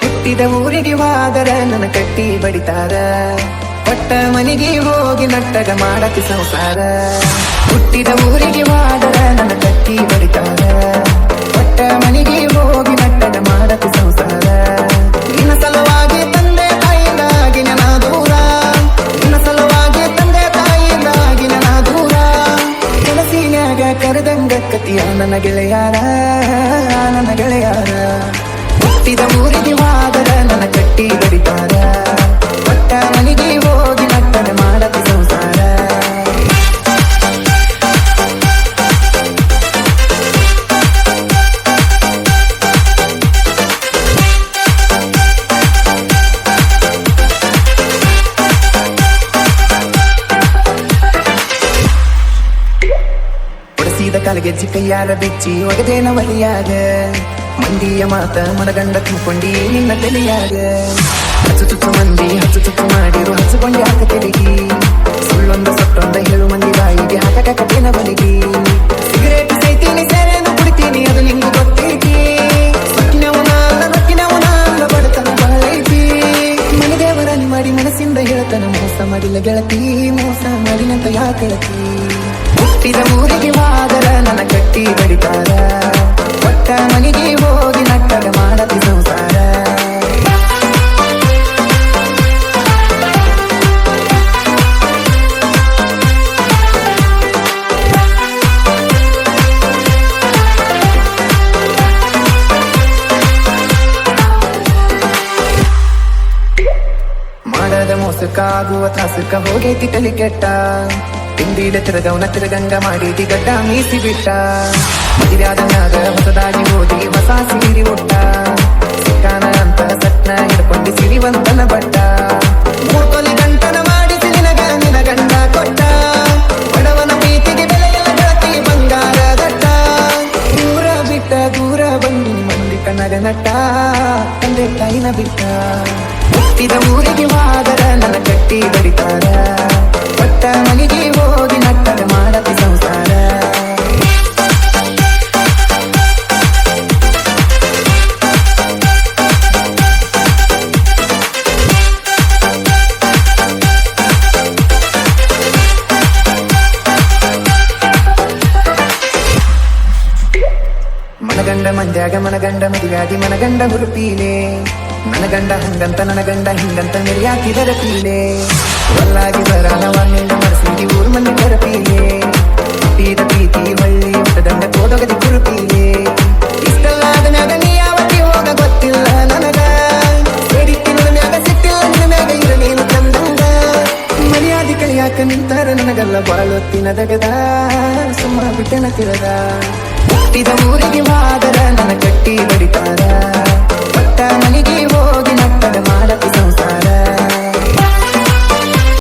ಹುಟ್ಟಿದ ಊರಿಗೆ ವಾದರ ನನ್ನ ಕಟ್ಟಿ ಬಡಿತಾರ. ಕೊಟ್ಟ ಮನೆಗೆ ಹೋಗಿ ನಟ್ಟಗ ಮಾಡತಿ ಸಂಸಾರ. ಹುಟ್ಟಿದ ಊರಿಗೆ ವಾದರ ನನ್ನ ಕಟ್ಟಿ ಬಡಿತಾರ. ಕೊಟ್ಟ ಮನೆಗೆ ಹೋಗಿ ನಟ್ಟಗ ಮಾಡತಿ ಸಂಸಾರ. ನಿನ್ನ ಸಲುವಾಗಿ ತಂದೆ ತಾಯಿಯಿಂದಾಗಿ ನನ್ನ ದೂರ. ನಿನ್ನ ಸಲುವಾಗಿ ತಂದೆ ತಾಯಿಯಿಂದಾಗಿ ನನ್ನ ದೂರ. ಕೆಲಸಿನಾಗ ಕರೆದಂಗ ಕತಿಯ ನನ್ನ ಗೆಳೆಯಾರ ನನ್ನ ಗೆಳೆಯಾರ. ಹುಟ್ಟಿದ ಊರಿಗೆ ಹೋದರ ನನ್ನ ಕಟ್ಟಿ ಬಡಿತಾರ. ಕೊಟ್ಟ ಮನೆಗೆ ಹೋಗಿ ನಟ್ಟನೆ ಮಾಡಕ್ಕೆ ಸಂಸಾರ. ಹೊಡೆಸಿದ ಕಾಲಿಗೆ ಬಿಚ್ಚಿ ಬೆಚ್ಚಿ ಒಗದೇನ ಒಲಿಯಾಗ. ಮಂದಿಯ ಮಾತ ಮನಗಂಡ ತುಂಬಿಕೊಂಡಿ ನಿನ್ನ ತಲೆಯಾಗ. ಹಚ್ಚು ತುಪ್ಪ ಮಂದಿ ಹಚ್ಚು ತುಪ್ಪ ಮಾಡಿರು, ಹಚ್ಚುಕೊಂಡಿ ಹಾಕ ತೆರಿಗಿ ಸುಳ್ಳೊಂದ ಸೊಟ್ಟೊಂದ ಹೇಳು ಮಂದಿ ಬಾಯಿಗೆ ಹಾಕಕ ಕಠಿಣ ಬಲಿಗಿ. ಸಿಗರೇಟ್ ಸೈತೀನಿ ಸೇರೇನು ಕುಡಿತೀನಿ, ಅದು ನಿಂಗೆ ಗೊತ್ತೈತಿ. ಸೊಕ್ಕಿನವನ ಅಲ್ಲ ನಕ್ಕಿನವನ ಅಲ್ಲ ಬಡತನ ಬಹಳೈತಿ. ಮನೆದೇವರ ಮಾಡಿ ಮನಸ್ಸಿಂದ ಹೇಳ್ತಾನ, ಮೋಸ ಮಾಡಿಲ್ಲ ಗೆಳತಿ, ಮೋಸ ಮಾಡಿನಂತ ಯಾಕಳತಿ ಹುಟ್ಟಿದ ಊರಿಗೆ ವಾದರ ನನ್ನ ಕಟ್ಟಿ ಬಡಿತಾರ. ಮಾಡದ ತಾಸುಕ ಹೋಗೈತಿ ತಲೆ ಕೆಟ್ಟ. ತಿಂಡಿಲ ತಿರಗವನ ತಿರಗಂಗ ಮಾಡಿದಿ ಗಡ್ಡ ಮೀಸಿ ಬಿಟ್ಟ ಮದುವೆಯಾದನಾಗ ಹೊಸದಾಗಿ ಓದಿ ಹೊಸ ಸೀರಿ ಉಟ್ಟ. ಸಿಕ್ಕಾನ ಅಂತ ಸಟ್ನ ಹಿಡ್ಕೊಂಡು ಸಿರಿವಂತನ ಬಟ್ಟ. ಮೂರ್ಕೊಲಿ ಗಂಟನ ಮಾಡಿಸಿ ನಿನಗ ನಿನ ಗಂಡ ಕೊಟ್ಟ. ಬಡವನ ಪ್ರೀತಿಗೆ ಬೆಲೆಯಲ್ಲ ಗೆಳತಿ ಬಂಗಾರ ದಟ್ಟ. ದೂರ ಬಿಟ್ಟ ದೂರ ಬಂದು ಮಂದಿ ಕನಗ ನಟ್ಟ. ತಂದೆ ತಾಯಿನ ಬಿಟ್ಟ. ಹುಟ್ಟಿದ ಊರಿಗೆ ಹೋದರ ನನ್ನ ಕಟ್ಟಿ ಬಡಿತಾರ. ಕೊಟ್ಟ ಮನೆಗೆ ಹೋಗಿ ನಟ್ಟದ ಮಾಡತಿ ಸಂಸಾರ. ಮನಗಂಡ ಮಂದ್ಯಾಗ ಮನಗಂಡ ಮದುವ್ಯಾಗಿ ಮನಗಂಡ ಹುರುಪೀಲೆ ನನಗಂಡ ಹಂಗಂತ, ನನಗಂಡ ಹಿಂಗಂತ ಮೆರಿಯಾಕಿದರ ಪೀಲೆ ಒಲ್ಲಾಗಿ ಬರಾನವನ್ನಿಂದ ಮನಸ್ಸಿಗೆ ಊರು ಮಂದಿ ಬರಪೀಲೆ ಪೀತ ಪ್ರೀತಿ ಬಳ್ಳಿ ದಂಡ, ಕೋದಗದಿ ಕುರುಪೀಲೆ ಇಷ್ಟಲ್ಲಾದ ಗೊತ್ತಿಲ್ಲ ನನ್ನ ನಿನ್ನ ನಿಂತಾರ ನನಗಲ್ಲ, ಬಾಳೊತ್ತಿನ ದಗದ. ಸುಮ್ಮ ಬಿಟ್ಟನ ತಿಳದ. ಹುಟ್ಟಿದ ಊರಿಗೆ